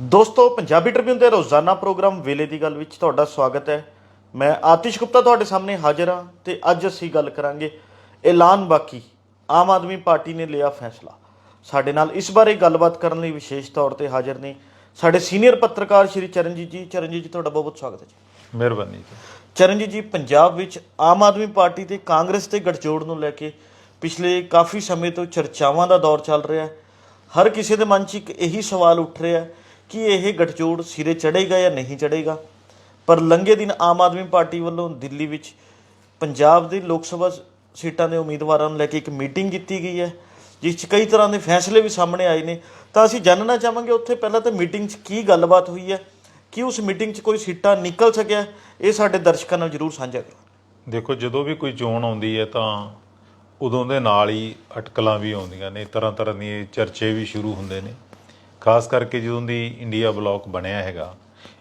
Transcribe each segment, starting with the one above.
ਦੋਸਤੋ ਪੰਜਾਬੀ ਟ੍ਰਿਬਿਊਨ ਦੇ ਰੋਜ਼ਾਨਾ ਪ੍ਰੋਗਰਾਮ ਵੇਲੇ ਦੀ ਗੱਲ ਵਿੱਚ ਤੁਹਾਡਾ ਸਵਾਗਤ ਹੈ। ਮੈਂ ਆਤਿਸ਼ ਗੁਪਤਾ ਤੁਹਾਡੇ ਸਾਹਮਣੇ ਹਾਜ਼ਰ ਹਾਂ ਤੇ ਅੱਜ ਅਸੀਂ ਗੱਲ ਕਰਾਂਗੇ ਐਲਾਨ ਬਾਕੀ ਆਮ ਆਦਮੀ ਪਾਰਟੀ ਨੇ ਲਿਆ ਫੈਸਲਾ। ਸਾਡੇ ਨਾਲ ਇਸ ਬਾਰੇ ਗੱਲਬਾਤ ਕਰਨ ਲਈ ਵਿਸ਼ੇਸ਼ ਤੌਰ ਤੇ ਹਾਜ਼ਰ ਨੇ ਸਾਡੇ ਸੀਨੀਅਰ ਪੱਤਰਕਾਰ ਸ਼੍ਰੀ ਚਰਨਜੀਤ ਜੀ। ਚਰਨਜੀਤ ਜੀ ਤੁਹਾਡਾ ਬਹੁਤ ਬਹੁਤ ਸਵਾਗਤ ਹੈ ਜੀ। ਮਿਹਰਬਾਨੀ ਜੀ। ਚਰਨਜੀਤ ਜੀ ਪੰਜਾਬ ਵਿੱਚ ਆਮ ਆਦਮੀ ਪਾਰਟੀ ਤੇ ਕਾਂਗਰਸ ਦੇ ਗੱਠਜੋੜ ਨੂੰ ਲੈ ਕੇ ਪਿਛਲੇ ਕਾਫੀ ਸਮੇਂ ਤੋਂ ਚਰਚਾਵਾਂ ਦਾ ਦੌਰ ਚੱਲ ਰਿਹਾ ਹੈ। ਹਰ ਕਿਸੇ ਦੇ ਮਨ 'ਚ ਇੱਕ ਇਹੀ ਸਵਾਲ ਉੱਠ ਰਿਹਾ ਹੈ ਕਿ ਇਹ ਗਠਜੋੜ ਸਿਰੇ ਚੜੇਗਾ ਜਾਂ ਨਹੀਂ ਚੜੇਗਾ ਪਰ ਲੰਘੇ ਦਿਨ ਆਮ ਆਦਮੀ ਪਾਰਟੀ ਵੱਲੋਂ ਦਿੱਲੀ ਵਿੱਚ ਪੰਜਾਬ ਦੀ ਲੋਕ ਸਭਾ ਸੀਟਾਂ ਦੇ ਉਮੀਦਵਾਰਾਂ ਨੂੰ ਲੈ ਕੇ ਇੱਕ ਮੀਟਿੰਗ ਕੀਤੀ ਗਈ ਹੈ, ਜਿਸ 'ਚ ਕਈ ਤਰ੍ਹਾਂ ਦੇ ਫੈਸਲੇ ਵੀ ਸਾਹਮਣੇ ਆਏ ਨੇ। ਤਾਂ ਅਸੀਂ ਜਾਣਨਾ ਚਾਹਾਂਗੇ ਉੱਥੇ ਪਹਿਲਾਂ ਤਾਂ ਮੀਟਿੰਗ 'ਚ ਕੀ ਗੱਲਬਾਤ ਹੋਈ ਹੈ, ਕਿ ਉਸ ਮੀਟਿੰਗ 'ਚ ਕੋਈ ਸੀਟਾਂ ਨਿਕਲ ਸਕਿਆ, ਇਹ ਸਾਡੇ ਦਰਸ਼ਕਾਂ ਨਾਲ ਜਰੂਰ ਸਾਂਝਾ ਕਰੋ। ਦੇਖੋ, ਜਦੋਂ ਵੀ ਕੋਈ ਚੋਣ ਆਉਂਦੀ ਹੈ ਤਾਂ ਉਦੋਂ ਦੇ ਨਾਲ ਹੀ ਅਟਕਲਾਂ ਵੀ ਆਉਂਦੀਆਂ ਨੇ ਤਰ੍ਹਾਂ ਤਰ੍ਹਾਂ ਦੀਆਂ ਚਰਚੇ ਵੀ ਸ਼ੁਰੂ ਹੁੰਦੇ ਨੇ। ਖਾਸ ਕਰਕੇ ਜਦੋਂ ਦੀ ਇੰਡੀਆ ਬਲਾਕ ਬਣਿਆ ਹੈਗਾ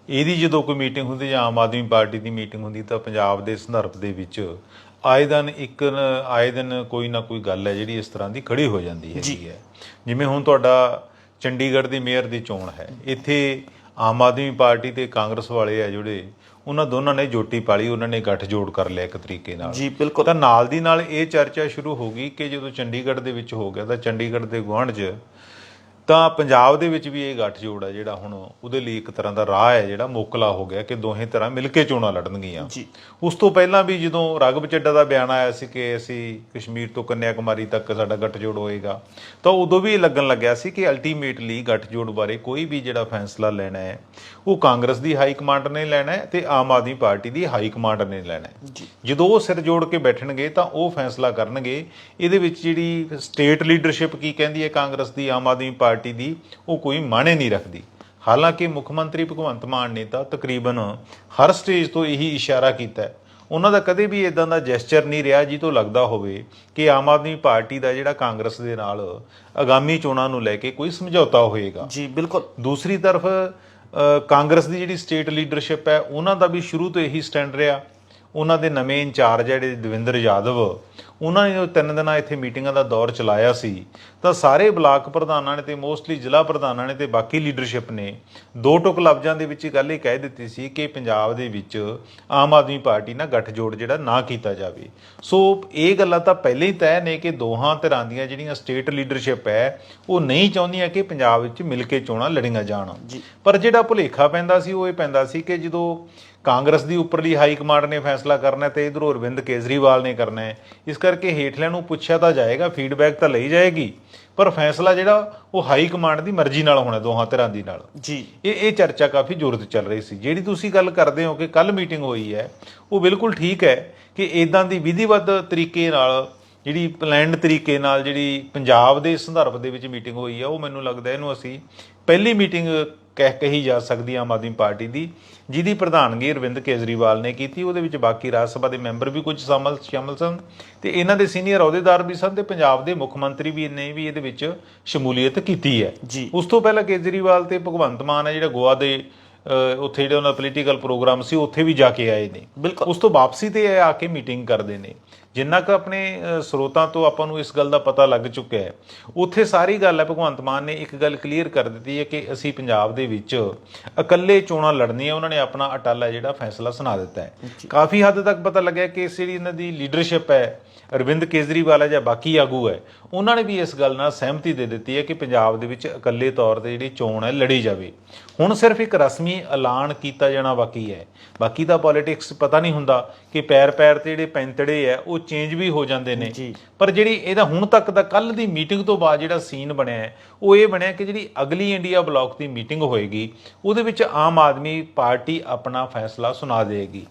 ਇਹਦੀ ਜਦੋਂ ਕੋਈ ਮੀਟਿੰਗ ਹੁੰਦੀ ਜਾਂ ਆਮ ਆਦਮੀ ਪਾਰਟੀ ਦੀ ਮੀਟਿੰਗ ਹੁੰਦੀ ਤਾਂ ਪੰਜਾਬ ਦੇ ਸੰਦਰਭ ਦੇ ਵਿੱਚ ਆਏ ਦਿਨ ਇੱਕ ਆਏ ਦਿਨ ਕੋਈ ਨਾ ਕੋਈ ਗੱਲ ਹੈ ਜਿਹੜੀ ਇਸ ਤਰ੍ਹਾਂ ਦੀ ਖੜੀ ਹੋ ਜਾਂਦੀ ਹੈਗੀ ਹੈ। ਜਿਵੇਂ ਹੁਣ ਤੁਹਾਡਾ ਚੰਡੀਗੜ੍ਹ ਦੀ ਮੇਅਰ ਦੀ ਚੋਣ ਹੈ ਇੱਥੇ ਆਮ ਆਦਮੀ ਪਾਰਟੀ ਤੇ ਕਾਂਗਰਸ ਵਾਲੇ ਆ ਜਿਹੜੇ ਉਹਨਾਂ ਦੋਨਾਂ ਨੇ ਜੋਟੀ ਪਾਲੀ ਉਹਨਾਂ ਨੇ ਗੱਠ ਜੋੜ ਕਰ ਲਿਆ ਇੱਕ ਤਰੀਕੇ ਨਾਲ। ਜੀ ਬਿਲਕੁਲ। ਤਾਂ ਨਾਲ ਦੀ ਨਾਲ ਇਹ ਚਰਚਾ ਸ਼ੁਰੂ ਹੋ ਗਈ ਕਿ ਜਦੋਂ ਚੰਡੀਗੜ੍ਹ ਦੇ ਵਿੱਚ ਹੋ ਗਿਆ ਤਾਂ ਚੰਡੀਗੜ੍ਹ ਦੇ ਗੁਆਂਢ 'ਚ ਤਾਂ ਪੰਜਾਬ ਦੇ ਵਿੱਚ ਵੀ ਇਹ ਗੱਠ ਜੋੜ ਹੈ ਜਿਹੜਾ ਹੁਣ ਉਹਦੇ ਲਈ ਇੱਕ ਤਰ੍ਹਾਂ ਦਾ ਰਾਹ ਹੈ ਜਿਹੜਾ ਮੋਕਲਾ ਹੋ ਗਿਆ ਕਿ ਦੋਹੇ ਤਰ੍ਹਾਂ ਮਿਲ ਕੇ ਚੋਣਾਂ ਲੜਨਗੀਆਂ ਜੀ। ਉਸ ਤੋਂ ਪਹਿਲਾਂ ਵੀ ਜਦੋਂ ਰਗਬ ਚੱਡਾ ਦਾ ਬਿਆਨ ਆਇਆ ਸੀ ਕਿ ਅਸੀਂ ਕਸ਼ਮੀਰ ਤੋਂ ਕੰਨਿਆਕੁਮਾਰੀ ਤੱਕ ਸਾਡਾ ਗੱਠਜੋੜ ਹੋਏਗਾ ਤਾਂ ਉਦੋਂ ਵੀ ਇਹ ਲੱਗਣ ਲੱਗਿਆ ਸੀ ਕਿ ਅਲਟੀਮੇਟਲੀ ਗੱਠਜੋੜ ਬਾਰੇ ਕੋਈ ਵੀ ਜਿਹੜਾ ਫੈਸਲਾ ਲੈਣਾ ਹੈ ਉਹ ਕਾਂਗਰਸ ਦੀ ਹਾਈ ਕਮਾਂਡ ਨੇ ਲੈਣਾ ਹੈ ਤੇ ਆਮ ਆਦਮੀ ਪਾਰਟੀ ਦੀ ਹਾਈ ਕਮਾਂਡ ਨੇ ਲੈਣਾ ਹੈ ਜੀ। ਜਦੋਂ ਉਹ ਸਿਰ ਜੋੜ ਕੇ ਬੈਠਣਗੇ ਤਾਂ ਉਹ ਫੈਸਲਾ ਕਰਨਗੇ ਇਹਦੇ ਵਿੱਚ ਜਿਹੜੀ ਸਟੇਟ ਲੀਡਰਸ਼ਿਪ ਕੀ ਕਹਿੰਦੀ ਹੈ ਕਾਂਗਰਸ ਦੀ ਆਮ ਆਦਮੀ ਪਾਰਟੀ ਦੀ ਉਹ ਕੋਈ ਮਾਣੇ ਨਹੀਂ ਰੱਖਦੀ। ਹਾਲਾਂਕਿ ਮੁੱਖ ਮੰਤਰੀ ਭਗਵੰਤ ਮਾਨ ਨੇ ਤਾਂ ਤਕਰੀਬਨ ਹਰ ਸਟੇਜ ਤੋਂ ਇਹੀ ਇਸ਼ਾਰਾ ਕੀਤਾ ਹੈ। ਉਹਨਾਂ ਦਾ ਕਦੇ ਵੀ ਇਦਾਂ ਦਾ ਜੈਸਚਰ ਨਹੀਂ ਰਿਹਾ ਜੀ ਤੋਂ ਲੱਗਦਾ ਹੋਵੇ ਕਿ ਆਮ ਆਦਮੀ ਪਾਰਟੀ ਦਾ ਜਿਹੜਾ ਕਾਂਗਰਸ ਦੇ ਨਾਲ ਆਗਾਮੀ ਚੋਣਾਂ ਨੂੰ ਲੈ ਕੇ ਕੋਈ ਸਮਝੌਤਾ ਹੋਏਗਾ। ਜੀ ਬਿਲਕੁਲ। ਦੂਸਰੀ ਤਰਫ ਕਾਂਗਰਸ ਦੀ ਜਿਹੜੀ ਸਟੇਟ ਲੀਡਰਸ਼ਿਪ ਹੈ ਉਹਨਾਂ ਦਾ ਵੀ ਸ਼ੁਰੂ ਤੋਂ ਇਹੀ ਸਟੈਂਡ ਰਿਹਾ। ਉਹਨਾਂ ਦੇ ਨਵੇਂ ਇੰਚਾਰਜ ਜਿਹੜੇ ਦਵਿੰਦਰ ਯਾਦਵ ਉਹਨਾਂ ਨੇ ਜੋ ਤਿੰਨ ਦਿਨਾਂ ਇੱਥੇ ਮੀਟਿੰਗਾਂ ਦਾ ਦੌਰ ਚਲਾਇਆ ਸੀ ਤਾਂ ਸਾਰੇ ਬਲਾਕ ਪ੍ਰਧਾਨਾਂ ਨੇ ਤੇ ਮੋਸਟਲੀ ਜ਼ਿਲ੍ਹਾ ਪ੍ਰਧਾਨਾਂ ਨੇ ਤੇ ਬਾਕੀ ਲੀਡਰਸ਼ਿਪ ਨੇ ਦੋ ਟੁਕ ਲਫ਼ਜ਼ਾਂ ਦੇ ਵਿੱਚ ਗੱਲ ਇਹ ਕਹਿ ਦਿੱਤੀ ਸੀ ਕਿ ਪੰਜਾਬ ਦੇ ਵਿੱਚ ਆਮ ਆਦਮੀ ਪਾਰਟੀ ਨਾਲ ਗੱਠਜੋੜ ਜਿਹੜਾ ਨਾ ਕੀਤਾ ਜਾਵੇ ਸੋ ਇਹ ਗੱਲਾਂ ਤਾਂ ਪਹਿਲਾਂ ਹੀ ਤੈਅ ਨੇ ਕਿ ਦੋਹਾਂ ਧਿਰਾਂ ਦੀਆਂ ਜਿਹੜੀਆਂ ਸਟੇਟ ਲੀਡਰਸ਼ਿਪ ਹੈ ਉਹ ਨਹੀਂ ਚਾਹੁੰਦੀਆਂ ਕਿ ਪੰਜਾਬ ਵਿੱਚ ਮਿਲ ਕੇ ਚੋਣਾਂ ਲੜੀਆਂ ਜਾਣ। ਪਰ ਜਿਹੜਾ ਭੁਲੇਖਾ ਪੈਂਦਾ ਸੀ ਉਹ ਇਹ ਪੈਂਦਾ ਸੀ ਕਿ ਜਦੋਂ ਕਾਂਗਰਸ ਦੀ ਉੱਪਰਲੀ ਹਾਈ ਕਮਾਂਡ ਨੇ ਫੈਸਲਾ ਕਰਨਾ ਹੈ ਤੇ ਇਧਰੋਂ ਅਰਵਿੰਦ ਕੇਜਰੀਵਾਲ ਨੇ ਕਰਨਾ ਹੈ ਇਸ ਕਰਕੇ ਹੇਠਲਿਆਂ ਨੂੰ ਪੁੱਛਿਆ ਤਾਂ ਜਾਏਗਾ ਫੀਡਬੈਕ ਤਾਂ ਲਈ ਜਾਏਗੀ ਪਰ ਫੈਸਲਾ ਜਿਹੜਾ ਉਹ ਹਾਈ ਕਮਾਂਡ ਦੀ ਮਰਜ਼ੀ ਨਾਲ ਹੋਣਾ ਦੋਹਾਂ ਧਿਰਾਂ ਦੀ ਨਾਲ। ਜੀ। ਇਹ ਇਹ ਚਰਚਾ ਕਾਫੀ ਜ਼ੋਰ ਤੇ ਚੱਲ ਰਹੀ ਸੀ। ਜਿਹੜੀ ਤੁਸੀਂ ਗੱਲ ਕਰਦੇ ਹੋ ਕਿ ਕੱਲ ਮੀਟਿੰਗ ਹੋਈ ਹੈ ਉਹ ਬਿਲਕੁਲ ਠੀਕ ਹੈ ਕਿ ਇਦਾਂ ਦੀ ਵਿਧੀਵਤ ਤਰੀਕੇ ਨਾਲ ਜਿਹੜੀ ਪਲੈਨਡ ਤਰੀਕੇ ਨਾਲ ਜਿਹੜੀ ਪੰਜਾਬ ਦੇ ਸੰਦਰਭ ਦੇ ਵਿੱਚ ਮੀਟਿੰਗ ਹੋਈ ਹੈ ਉਹ ਮੈਨੂੰ ਲੱਗਦਾ ਇਹਨੂੰ ਅਸੀਂ ਪਹਿਲੀ ਮੀਟਿੰਗ ਕਹਿ ਕਹੀ ਜਾ ਸਕਦੀ ਆਮ ਆਦਮੀ ਪਾਰਟੀ ਦੀ। ਜਿਹਦੀ ਪ੍ਰਧਾਨਗੀ ਅਰਵਿੰਦ ਕੇਜਰੀਵਾਲ ਨੇ ਕੀਤੀ ਉਹਦੇ ਵਿੱਚ ਬਾਕੀ ਰਾਜ ਸਭਾ ਦੇ ਮੈਂਬਰ ਵੀ ਕੁਝ ਸ਼ਾਮਲ ਸ਼ਾਮਲ ਸਨ ਤੇ ਇਹਨਾਂ ਦੇ ਸੀਨੀਅਰ ਅਹੁਦੇਦਾਰ ਵੀ ਸਨ ਤੇ ਪੰਜਾਬ ਦੇ ਮੁੱਖ ਮੰਤਰੀ ਵੀ ਨੇ ਵੀ ਇਹਦੇ ਵਿੱਚ ਸ਼ਮੂਲੀਅਤ ਕੀਤੀ ਹੈ। ਉਸ ਤੋਂ ਪਹਿਲਾਂ ਕੇਜਰੀਵਾਲ ਤੇ ਭਗਵੰਤ ਮਾਨ ਹੈ ਜਿਹੜਾ ਗੋਆ ਦੇ ਉੱਥੇ ਜਿਹੜਾ ਉਹਨਾਂ ਦਾ ਪੋਲੀਟੀਕਲ ਪ੍ਰੋਗਰਾਮ ਸੀ ਉੱਥੇ ਵੀ ਜਾ ਕੇ ਆਏ ਨੇ। ਉਸ ਤੋਂ ਵਾਪਸੀ ਤੇ ਆ ਕੇ ਮੀਟਿੰਗ ਕਰਦੇ ਨੇ ਜਿੰਨਾ ਕੁ ਆਪਣੇ ਸਰੋਤਾਂ ਤੋਂ ਆਪਾਂ ਨੂੰ ਇਸ ਗੱਲ ਦਾ ਪਤਾ ਲੱਗ ਚੁੱਕਿਆ ਹੈ ਉੱਥੇ ਸਾਰੀ ਗੱਲ ਹੈ ਭਗਵੰਤ ਮਾਨ ਨੇ ਇੱਕ ਗੱਲ ਕਲੀਅਰ ਕਰ ਦਿੱਤੀ ਹੈ ਕਿ ਅਸੀਂ ਪੰਜਾਬ ਦੇ ਵਿੱਚ ਇਕੱਲੇ ਚੋਣਾਂ ਲੜਨੀਆਂ ਉਹਨਾਂ ਨੇ ਆਪਣਾ ਅਟਾਲਾ ਜਿਹੜਾ ਫੈਸਲਾ ਸੁਣਾ ਦਿੱਤਾ ਹੈ। ਕਾਫੀ ਹੱਦ ਤੱਕ ਪਤਾ ਲੱਗਿਆ ਕਿ ਇਸ ਜਿਹੜੀ ਇਹਨਾਂ ਦੀ ਲੀਡਰਸ਼ਿਪ ਹੈ ਅਰਵਿੰਦ ਕੇਜਰੀਵਾਲ ਹੈ ਜਾਂ ਬਾਕੀ ਆਗੂ ਹੈ ਉਹਨਾਂ ਨੇ ਵੀ ਇਸ ਗੱਲ ਨਾਲ ਸਹਿਮਤੀ ਦੇ ਦਿੱਤੀ ਹੈ ਕਿ ਪੰਜਾਬ ਦੇ ਵਿੱਚ ਇਕੱਲੇ ਤੌਰ ਤੇ ਜਿਹੜੀ ਚੋਣ ਹੈ ਲੜੀ ਜਾਵੇ। ਹੁਣ ਸਿਰਫ ਇੱਕ ਰਸਮੀ ਐਲਾਨ ਕੀਤਾ ਜਾਣਾ ਬਾਕੀ ਹੈ। ਬਾਕੀ ਦਾ ਪੋਲਿਟਿਕਸ ਪਤਾ ਨਹੀਂ ਹੁੰਦਾ ਕਿ ਪੈਰ ਪੈਰ ਤੇ ਜਿਹੜੇ ਪੈਂਤੜੇ ਹੈ ਉਹ ਚੇਂਜ ਵੀ ਹੋ ਜਾਂਦੇ ਨੇ। ਪਰ ਜਿਹੜੀ ਇਹਦਾ ਹੁਣ ਤੱਕ ਦਾ ਕੱਲ ਦੀ ਮੀਟਿੰਗ ਤੋਂ ਬਾਅਦ ਜਿਹੜਾ ਸੀਨ ਬਣਿਆ ਹੈ ਉਹ ਇਹ ਬਣਿਆ ਕਿ ਜਿਹੜੀ ਅਗਲੀ ਇੰਡੀਆ ਬਲਾਕ ਦੀ ਮੀਟਿੰਗ ਹੋਏਗੀ ਉਹਦੇ ਵਿੱਚ ਆਮ ਆਦਮੀ ਪਾਰਟੀ ਆਪਣਾ ਫੈਸਲਾ ਸੁਣਾ ਦੇਗੀ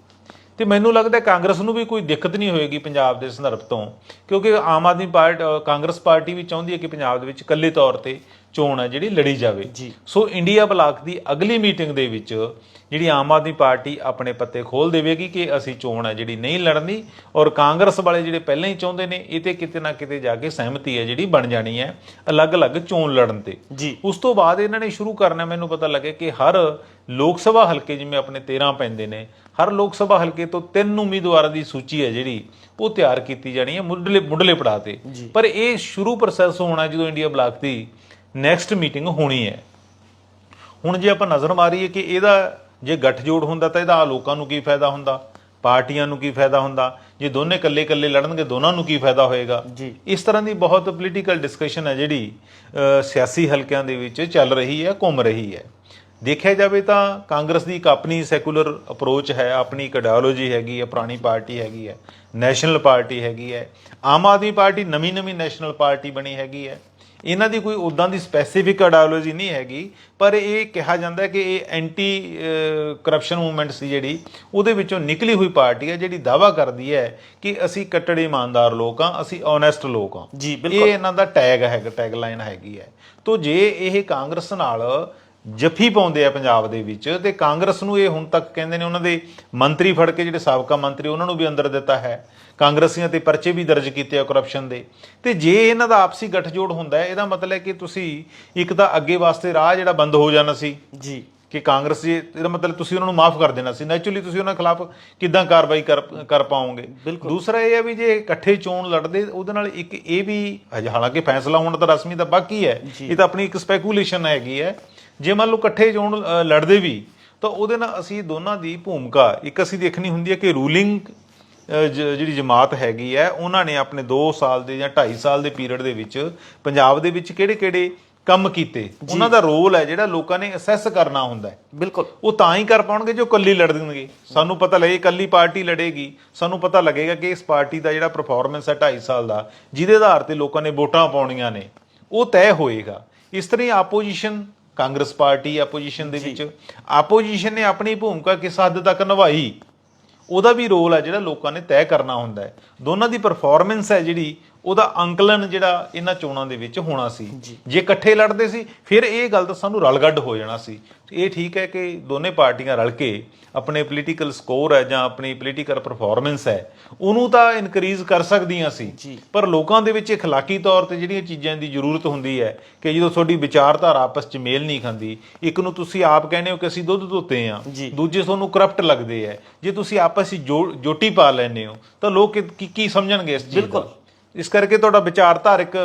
ਤੇ ਮੈਨੂੰ ਲੱਗਦਾ ਕਾਂਗਰਸ ਨੂੰ ਵੀ ਕੋਈ ਦਿੱਕਤ ਨਹੀਂ ਹੋਏਗੀ ਪੰਜਾਬ ਦੇ ਸੰਦਰਭ ਤੋਂ ਕਿਉਂਕਿ ਆਮ ਆਦਮੀ ਪਾਰਟੀ ਕਾਂਗਰਸ ਪਾਰਟੀ ਵੀ ਚਾਹੁੰਦੀ ਹੈ ਕਿ ਪੰਜਾਬ ਦੇ ਵਿੱਚ ਇਕੱਲੇ ਤੌਰ ਤੇ ਚੋਣ ਹੈ ਜਿਹੜੀ ਲੜੀ ਜਾਵੇ। ਸੋ ਇੰਡੀਆ ਬਲਾਕ ਦੀ ਅਗਲੀ ਮੀਟਿੰਗ ਦੇ ਵਿੱਚ ਜਿਹੜੀ ਆਮ ਆਦਮੀ ਪਾਰਟੀ ਆਪਣੇ ਪੱਤੇ ਖੋਲ ਦੇਵੇਗੀ ਕਿ ਅਸੀਂ ਚੋਣ ਹੈ ਜਿਹੜੀ ਨਹੀਂ ਲੜਨੀ ਔਰ ਕਾਂਗਰਸ ਵਾਲੇ ਜਿਹੜੇ ਪਹਿਲਾਂ ਹੀ ਚਾਹੁੰਦੇ ਨੇ ਇਹ ਤੇ ਕਿਤੇ ਨਾ ਕਿਤੇ ਜਾ ਕੇ ਸਹਿਮਤੀ ਹੈ ਜਿਹੜੀ ਬਣ ਜਾਣੀ ਹੈ ਅਲੱਗ-ਅਲੱਗ ਚੋਣ ਲੜਨ ਤੇ। ਜੀ। ਉਸ ਤੋਂ ਬਾਅਦ ਇਹਨਾਂ ਨੇ ਸ਼ੁਰੂ ਕਰਨਾ ਮੈਨੂੰ ਪਤਾ ਲੱਗਿਆ ਕਿ ਹਰ ਲੋਕ ਸਭਾ ਹਲਕੇ ਜਿਵੇਂ ਆਪਣੇ 13 ਪੈਂਦੇ ਨੇ ਹਰ ਲੋਕ ਸਭਾ ਹਲਕੇ ਤੋਂ ਤਿੰਨ ਉਮੀਦਵਾਰਾਂ ਦੀ ਸੂਚੀ ਹੈ ਜਿਹੜੀ ਉਹ ਤਿਆਰ ਕੀਤੀ ਜਾਣੀ ਹੈ ਮੁੱਢਲੇ ਮੁੱਢਲੇ ਪੜਾਅ ਤੇ। ਪਰ ਇਹ ਸ਼ੁਰੂ ਪ੍ਰੋਸੈਸ ਹੋਣਾ ਜਦੋਂ ਇੰਡੀਆ ਬਲਾਕ ਦੀ ਨੈਕਸਟ ਮੀਟਿੰਗ ਹੋਣੀ ਹੈ। ਹੁਣ ਜੇ ਆਪਾਂ ਨਜ਼ਰ ਮਾਰੀਏ ਕਿ ਇਹਦਾ ਜੇ ਗੱਠਜੋੜ ਹੁੰਦਾ ਤਾਂ ਇਹਦਾ ਲੋਕਾਂ ਨੂੰ ਕੀ ਫਾਇਦਾ ਹੁੰਦਾ? ਪਾਰਟੀਆਂ ਨੂੰ ਕੀ ਫਾਇਦਾ ਹੁੰਦਾ? ਜੇ ਦੋਨੇ ਇਕੱਲੇ-ਇਕੱਲੇ ਲੜਨਗੇ ਦੋਨਾਂ ਨੂੰ ਕੀ ਫਾਇਦਾ ਹੋਏਗਾ। ਇਸ ਤਰ੍ਹਾਂ ਦੀ ਬਹੁਤ ਪੋਲੀਟੀਕਲ ਡਿਸਕਸ਼ਨ ਹੈ ਜਿਹੜੀ ਸਿਆਸੀ ਹਲਕਿਆਂ ਦੇ ਵਿੱਚ ਚੱਲ ਰਹੀ ਹੈ ਘੁੰਮ ਰਹੀ ਹੈ। ਦੇਖਿਆ ਜਾਵੇ ਤਾਂ ਕਾਂਗਰਸ ਦੀ ਇੱਕ ਆਪਣੀ ਸੈਕੂਲਰ ਅਪਰੋਚ ਹੈ ਆਪਣੀ ਇੱਕ ਆਈਡੀਓਲੋਜੀ ਹੈਗੀ ਹੈ ਪੁਰਾਣੀ ਪਾਰਟੀ ਹੈਗੀ ਹੈ ਨੈਸ਼ਨਲ ਪਾਰਟੀ ਹੈਗੀ ਹੈ ਆਮ ਆਦਮੀ ਪਾਰਟੀ ਨਵੀਂ ਨਵੀਂ ਨੈਸ਼ਨਲ ਪਾਰਟੀ ਬਣੀ ਹੈਗੀ ਹੈ। ਇਹਨਾਂ ਦੀ ਕੋਈ ਉਦਾਂ ਦੀ ਸਪੈਸੀਫਿਕ ਆਈਡੀਓਲੋਜੀ ਨਹੀਂ ਹੈਗੀ ਪਰ ਇਹ ਕਿਹਾ ਜਾਂਦਾ ਹੈ ਕਿ ਇਹ ਐਂਟੀ ਕਰਪਸ਼ਨ ਮੂਵਮੈਂਟ ਸੀ ਜਿਹੜੀ ਉਹਦੇ ਵਿੱਚੋਂ ਨਿਕਲੀ ਹੋਈ ਪਾਰਟੀ ਹੈ ਜਿਹੜੀ ਦਾਵਾ ਕਰਦੀ ਹੈ ਕਿ ਅਸੀਂ ਕੱਟੜੇ ਇਮਾਨਦਾਰ ਲੋਕ ਹਾਂ ਅਸੀਂ ਓਨੈਸਟ ਲੋਕ ਹਾਂ। ਜੀ, ਇਹ। ਇਹਨਾਂ ਦਾ ਟੈਗ ਹੈਗਾ ਟੈਗ ਲਾਈਨ ਹੈਗੀ ਹੈ। ਤੋ ਜੇ ਇਹ ਕਾਂਗਰਸ ਨਾਲ ਜੱਫੀ ਪਾਉਂਦੇ ਆ ਪੰਜਾਬ ਦੇ ਵਿੱਚ ਤੇ ਕਾਂਗਰਸ ਨੂੰ ਇਹ ਹੁਣ ਤੱਕ ਕਹਿੰਦੇ ਨੇ ਉਹਨਾਂ ਦੇ ਮੰਤਰੀ ਫੜ ਕੇ ਜਿਹੜੇ ਸਾਬਕਾ ਮੰਤਰੀ ਉਹਨਾਂ ਨੂੰ ਵੀ ਅੰਦਰ ਦਿੱਤਾ ਹੈ। ਕਾਂਗਰਸੀਆਂ ਤੇ ਪਰਚੇ ਵੀ ਦਰਜ ਕੀਤੇ ਆ ਕਰਪਸ਼ਨ ਦੇ। ਤੇ ਜੇ ਇਹਨਾਂ ਦਾ ਆਪਸੀ ਗੱਠਜੋੜ ਹੁੰਦਾ ਹੈ ਇਹਦਾ ਮਤਲਬ ਹੈ ਕਿ ਤੁਸੀਂ ਇੱਕ ਤਾਂ ਅੱਗੇ ਵਾਸਤੇ ਰਾਹ ਜਿਹੜਾ ਬੰਦ ਹੋ ਜਾਣਾ ਸੀ ਜੀ। ਕਿ ਕਾਂਗਰਸ ਜੀ ਇਹਦਾ ਮਤਲਬ ਤੁਸੀਂ ਉਹਨਾਂ ਨੂੰ ਮਾਫ ਕਰ ਦੇਣਾ ਸੀ। ਨੈਚੁਰਲੀ ਤੁਸੀਂ ਉਹਨਾਂ ਖਿਲਾਫ ਕਿੱਦਾਂ ਕਾਰਵਾਈ ਕਰ ਕਰ ਪਾਓਗੇ? ਦੂਸਰਾ ਇਹ ਹੈ ਵੀ ਜੇ ਇਕੱਠੇ ਚੋਣ ਲੜਦੇ ਉਹਦੇ ਨਾਲ ਇੱਕ ਇਹ ਵੀ ਹਾਲਾਂਕਿ ਫੈਸਲਾ ਹੋਣਾ ਤਾਂ ਰਸਮੀ ਤਾਂ ਬਾਕੀ ਹੈ। ਇਹ ਤਾਂ ਆਪਣੀ ਇੱਕ ਸਪੈਕੂਲੇਸ਼ਨ ਹੈਗੀ ਹੈ ਜੇ ਮੰਨ ਲਓ ਇਕੱਠੇ ਚੋਣ ਲੜਦੇ ਵੀ ਤਾਂ ਉਹਦੇ ਨਾਲ ਅਸੀਂ ਦੋਨਾਂ ਦੀ ਭੂਮਿਕਾ ਇੱਕ ਅਸੀਂ ਦੇਖਣੀ ਹੁੰਦੀ ਹੈ ਕਿ ਰੂਲਿੰਗ ਜਿਹੜੀ ਜਮਾਤ ਹੈਗੀ ਹੈ ਉਹਨਾਂ ਨੇ ਆਪਣੇ 2 ਸਾਲ ਦੇ ਜਾਂ 2.5 ਸਾਲ ਦੇ ਪੀਰੀਅਡ ਦੇ ਵਿੱਚ ਪੰਜਾਬ ਦੇ ਵਿੱਚ ਕਿਹੜੇ-ਕਿਹੜੇ ਕੰਮ ਕੀਤੇ? ਉਹਨਾਂ ਦਾ ਰੋਲ ਹੈ ਜਿਹੜਾ ਲੋਕਾਂ ਨੇ ਅਸੈਸ ਕਰਨਾ ਹੁੰਦਾ ਹੈ। ਬਿਲਕੁਲ। ਉਹ ਤਾਂ ਹੀ ਕਰ ਪਾਉਣਗੇ ਜੋ ਕੱਲੀ ਲੜਨਗੇ ਸਾਨੂੰ ਪਤਾ ਲੱਗੇ ਕੱਲੀ ਪਾਰਟੀ ਲੜੇਗੀ। ਸਾਨੂੰ ਪਤਾ ਲੱਗੇਗਾ ਕਿ ਇਸ ਪਾਰਟੀ ਦਾ ਜਿਹੜਾ ਪਰਫਾਰਮੈਂਸ ਹੈ 2.5 ਸਾਲ ਦਾ ਜਿਹਦੇ ਆਧਾਰ ਤੇ ਲੋਕਾਂ ਨੇ ਵੋਟਾਂ ਪਾਉਣੀਆਂ ਨੇ ਉਹ ਤੈਅ ਹੋਏਗਾ। ਇਸ ਤਰ੍ਹਾਂ ਹੀ ਆਪੋਜੀਸ਼ਨ ਕਾਂਗਰਸ ਪਾਰਟੀ ਆਪੋਜੀਸ਼ਨ ਦੇ ਵਿੱਚ। ਆਪੋਜੀਸ਼ਨ ਨੇ ਆਪਣੀ ਭੂਮਿਕਾ ਕਿਸ ਹੱਦ ਤੱਕ ਨਿਭਾਈ? ਉਹਦਾ ਵੀ ਰੋਲ ਹੈ ਜਿਹੜਾ ਲੋਕਾਂ ਨੇ ਤੈਅ ਕਰਨਾ ਹੁੰਦਾ ਹੈ। ਦੋਨਾਂ ਦੀ ਪਰਫਾਰਮੈਂਸ ਹੈ ਜਿਹੜੀ ਉਹਦਾ ਅੰਕਲਨ ਜਿਹੜਾ ਇਹਨਾਂ ਚੋਣਾਂ ਦੇ ਵਿੱਚ ਹੋਣਾ ਸੀ ਜੇ ਇਕੱਠੇ ਲੜਦੇ ਸੀ ਫਿਰ ਇਹ ਗੱਲ ਤਾਂ ਸਾਨੂੰ ਰਲਗੱਡ ਹੋ ਜਾਣਾ ਸੀ ਇਹ ਠੀਕ ਹੈ ਕਿ ਦੋਨੇ ਪਾਰਟੀਆਂ ਰਲ ਕੇ ਆਪਣੇ ਪੋਲੀਟੀਕਲ ਸਕੋਰ ਹੈ ਜਾਂ ਆਪਣੀ ਪੋਲੀਟੀਕਲ ਪਰਫਾਰਮੈਂਸ ਹੈ ਉਹਨੂੰ ਤਾਂ ਇਨਕਰੀਜ਼ ਕਰ ਸਕਦੀਆਂ ਸੀ ਪਰ ਲੋਕਾਂ ਦੇ ਵਿੱਚ اخلاقی ਤੌਰ ਤੇ ਜਿਹੜੀਆਂ ਚੀਜ਼ਾਂ ਦੀ ਜ਼ਰੂਰਤ ਹੁੰਦੀ ਹੈ ਕਿ ਜਦੋਂ ਤੁਹਾਡੀ ਵਿਚਾਰਧਾਰਾ ਆਪਸ 'ਚ ਮੇਲ ਨਹੀਂ ਖਾਂਦੀ ਇੱਕ ਨੂੰ ਤੁਸੀਂ ਆਪ ਕਹਿੰਦੇ ਹੋ ਕਿ ਅਸੀਂ ਦੁੱਧ ਧੋਤੇ ਆ ਜੀ। ਦੂਜੇ ਤੁਹਾਨੂੰ ਕਰਪਟ ਲੱਗਦੇ ਆ ਜੇ ਤੁਸੀਂ ਆਪਸ ਵਿੱਚ ਜੋ- ਜੋਟੀ ਪਾ ਲੈਂਦੇ ਹੋ ਤਾਂ ਲੋਕ ਕੀ- ਕੀ ਕੀ ਸਮਝਣਗੇ ਇਸ ਚੀਜ਼ ਦਾ ਬਿਲਕੁਲ। ਇਸ ਕਰਕੇ ਤੁਹਾਡਾ ਵਿਚਾਰਧਾਰਕ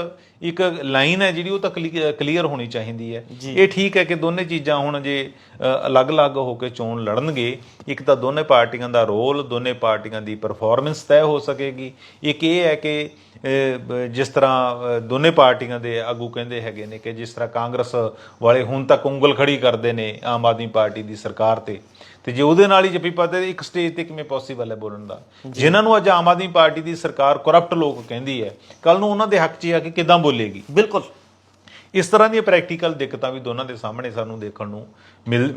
ਇੱਕ ਲਾਈਨ ਹੈ ਜਿਹੜੀ ਉਹ ਤਾਂ ਕਲੀਅਰ ਹੋਣੀ ਚਾਹੀਦੀ ਹੈ। ਇਹ ਠੀਕ ਹੈ ਕਿ ਦੋਨੇ ਚੀਜ਼ਾਂ ਹੁਣ ਜੇ ਅਲੱਗ-ਅਲੱਗ ਹੋ ਕੇ ਚੋਣ ਲੜਨਗੇ ਇੱਕ ਤਾਂ ਦੋਨੇ ਪਾਰਟੀਆਂ ਦਾ ਰੋਲ ਦੋਨੇ ਪਾਰਟੀਆਂ ਦੀ ਪਰਫਾਰਮੈਂਸ ਤੈਅ ਹੋ ਸਕੇਗੀ। ਇੱਕ ਇਹ ਹੈ ਕਿ ਜਿਸ ਤਰ੍ਹਾਂ ਦੋਨੇ ਪਾਰਟੀਆਂ ਦੇ ਆਗੂ ਕਹਿੰਦੇ ਹੈਗੇ ਨੇ ਕਿ ਜਿਸ ਤਰ੍ਹਾਂ ਕਾਂਗਰਸ ਵਾਲੇ ਹੁਣ ਤੱਕ ਉਂਗਲ ਖੜੀ ਕਰਦੇ ਨੇ ਆਮ ਆਦਮੀ ਪਾਰਟੀ ਦੀ ਸਰਕਾਰ ਤੇ ਤੇ ਜੇ ਉਹਦੇ ਨਾਲ ਹੀ ਜੱਫੀ ਪਾਤੇ ਇੱਕ ਸਟੇਜ ਤੇ ਕਿਵੇਂ ਪੋਸੀਬਲ ਹੈ ਬੋਲਣ ਦਾ? ਜਿਨ੍ਹਾਂ ਨੂੰ ਅੱਜ ਆਮ ਆਦਮੀ ਪਾਰਟੀ ਦੀ ਸਰਕਾਰ ਕਰਪਟ ਲੋਕ ਕਹਿੰਦੀ ਹੈ ਕੱਲ ਨੂੰ ਉਹਨਾਂ ਦੇ ਹੱਕ 'ਚ ਆ ਕੇ ਕਿਦਾਂ ਬੋਲੇਗੀ? ਬਿਲਕੁਲ। ਇਸ ਤਰ੍ਹਾਂ ਦੀਆਂ ਪ੍ਰੈਕਟੀਕਲ ਦਿੱਕਤਾਂ ਵੀ ਦੋਨਾਂ ਦੇ ਸਾਹਮਣੇ ਸਾਨੂੰ ਦੇਖਣ ਨੂੰ ਮਿਲ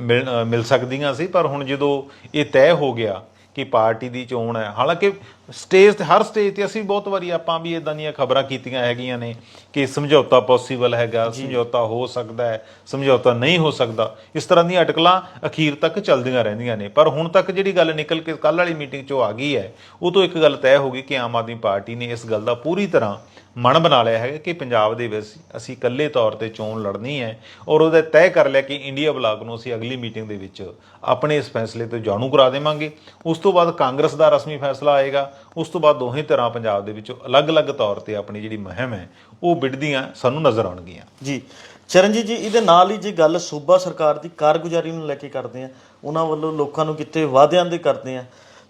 ਮਿਲ ਸਕਦੀਆਂ ਸੀ ਪਰ ਹੁਣ ਜਦੋਂ ਇਹ ਤੈਅ ਹੋ ਗਿਆ ਕਿ ਪਾਰਟੀ ਦੀ ਚੋਣ ਹੈ ਹਾਲਾਂਕਿ ਸਟੇਜ ਤੇ ਹਰ ਸਟੇਜ ਤੇ ਅਸੀਂ ਬਹੁਤ ਵਾਰੀ ਆਪਾਂ ਵੀ ਇਦਾਂ ਦੀਆਂ ਖਬਰਾਂ ਕੀਤੀਆਂ ਹੈਗੀਆਂ ਨੇ ਕਿ ਸਮਝੌਤਾ ਪੋਸੀਬਲ ਹੈਗਾ ਸਮਝੌਤਾ ਹੋ ਸਕਦਾ ਹੈ ਸਮਝੌਤਾ ਨਹੀਂ ਹੋ ਸਕਦਾ। ਇਸ ਤਰ੍ਹਾਂ ਦੀਆਂ ਅਟਕਲਾਂ ਅਖੀਰ ਤੱਕ ਚੱਲਦੀਆਂ ਰਹਿੰਦੀਆਂ ਨੇ। ਪਰ ਹੁਣ ਤੱਕ ਜਿਹੜੀ ਗੱਲ ਨਿਕਲ ਕੇ ਕੱਲ ਵਾਲੀ ਮੀਟਿੰਗ 'ਚੋਂ ਆ ਗਈ ਹੈ ਉਹ ਤੋਂ ਇੱਕ ਗੱਲ ਤੈਅ ਹੋ ਗਈ ਕਿ ਆਮ ਆਦਮੀ ਪਾਰਟੀ ਨੇ ਇਸ ਗੱਲ ਦਾ ਪੂਰੀ ਤਰ੍ਹਾਂ ਮਨ ਬਣਾ ਲਿਆ ਹੈ ਕਿ ਪੰਜਾਬ ਦੇ ਵਿੱਚ ਅਸੀਂ ਇਕੱਲੇ ਤੌਰ ਤੇ ਚੋਣ ਲੜਨੀ ਹੈ ਔਰ ਉਹਦਾ ਤੈਅ ਕਰ ਲਿਆ ਕਿ ਇੰਡੀਆ ਬਲਾਕ ਨੂੰ ਅਸੀਂ ਅਗਲੀ ਮੀਟਿੰਗ ਦੇ ਵਿੱਚ ਆਪਣੇ ਇਸ ਫੈਸਲੇ ਤੋਂ ਜਾਣੂ ਕਰਾ ਦੇਵਾਂਗੇ। ਉਸ ਤੋਂ ਬਾਅਦ ਕਾਂਗਰਸ ਦਾ ਰਸਮੀ ਫੈਸਲਾ ਆਏਗਾ ਉਸ ਤੋਂ ਬਾਅਦ ਦੋਹੇ ਤਰ੍ਹਾਂ ਪੰਜਾਬ ਦੇ ਵਿੱਚੋਂ ਅਲੱਗ-ਅਲੱਗ ਤੌਰ ਤੇ ਆਪਣੀ ਜਿਹੜੀ ਮੁਹਿੰਮ ਹੈ ਉਹ ਵਿੱਢਦੀਆਂ ਸਾਨੂੰ ਨਜ਼ਰ ਆਉਣਗੀਆਂ। ਜੀ। ਚਰਨਜੀਤ ਜੀ ਇਹਦੇ ਨਾਲ ਹੀ ਜੇ ਗੱਲ ਸੂਬਾ ਸਰਕਾਰ ਦੀ ਕਾਰਗੁਜ਼ਾਰੀ ਨੂੰ ਲੈ ਕੇ ਕਰਦੇ ਆ ਉਹਨਾਂ ਵੱਲੋਂ ਲੋਕਾਂ ਨੂੰ ਕਿਤੇ ਵਾਅਦਿਆਂ ਦੇ ਕਰਦੇ ਆ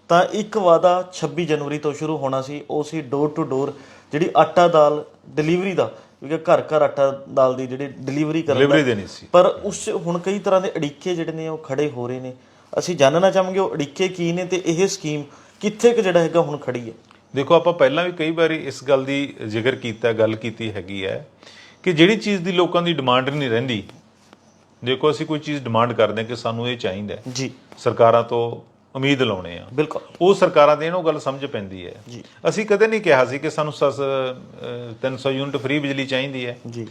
ਤਾਂ ਇੱਕ ਵਾਅਦਾ 26 ਜਨਵਰੀ ਤੋਂ ਸ਼ੁਰੂ ਹੋਣਾ ਸੀ ਉਹ ਸੀ ਡੋਰ ਟੂ ਡੋਰ ਜਿਹੜੀ ਆਟਾ ਦਾਲ ਡਿਲੀਵਰੀ ਦਾ ਕਿਉਂਕਿ ਘਰ ਘਰ ਆਟਾ ਦਾਲ ਦੀ ਜਿਹੜੀ ਡਿਲੀਵਰੀ ਕਰਨ ਦਾ ਦੇਣੀ ਸੀ। ਪਰ ਉਸ 'ਚ ਹੁਣ ਕਈ ਤਰ੍ਹਾਂ ਦੇ ਅੜਿੱਕੇ ਜਿਹੜੇ ਨੇ ਉਹ ਖੜੇ ਹੋ ਰਹੇ ਨੇ। ਅਸੀਂ ਜਾਣਨਾ ਚਾਹਾਂਗੇ ਉਹ ਅੜਿੱਕੇ ਕੀ ਨੇ ਤੇ ਇਹ ਸਕੀਮ ਕਿੱਥੇ ਕੁ ਜਿਹੜਾ ਹੈਗਾ ਹੁਣ ਖੜੀ ਹੈ? ਦੇਖੋ ਆਪਾਂ ਪਹਿਲਾਂ ਵੀ ਕਈ ਵਾਰੀ ਇਸ ਗੱਲ ਦੀ ਜ਼ਿਕਰ ਕੀਤਾ ਗੱਲ ਕੀਤੀ ਹੈਗੀ ਹੈ ਕਿ ਜਿਹੜੀ ਚੀਜ਼ ਦੀ ਲੋਕਾਂ ਦੀ ਡਿਮਾਂਡ ਨਹੀਂ ਰਹਿੰਦੀ ਦੇਖੋ ਅਸੀਂ ਕੋਈ ਚੀਜ਼ ਡਿਮਾਂਡ ਕਰਦੇ ਹਾਂ ਕਿ ਸਾਨੂੰ ਇਹ ਚਾਹੀਦਾ ਹੈ। ਜੀ। ਸਰਕਾਰਾਂ ਤੋਂ ਉਮੀਦ ਲਾਉਣੇ ਆ। ਬਿਲਕੁਲ। ਉਹ ਸਰਕਾਰਾਂ ਦੇ ਇਹਨੂੰ ਗੱਲ ਸਮਝ ਪੈਂਦੀ ਹੈ। ਜੀ। ਅਸੀਂ ਕਦੇ ਨਹੀਂ ਕਿਹਾ ਸੀ ਕਿ ਸਾਨੂੰ ਸਸ- ਅਹ 300 ਯੂਨਿਟ ਫ੍ਰੀ ਬਿਜਲੀ ਚਾਹੀਦੀ ਹੈ। ਜੀ।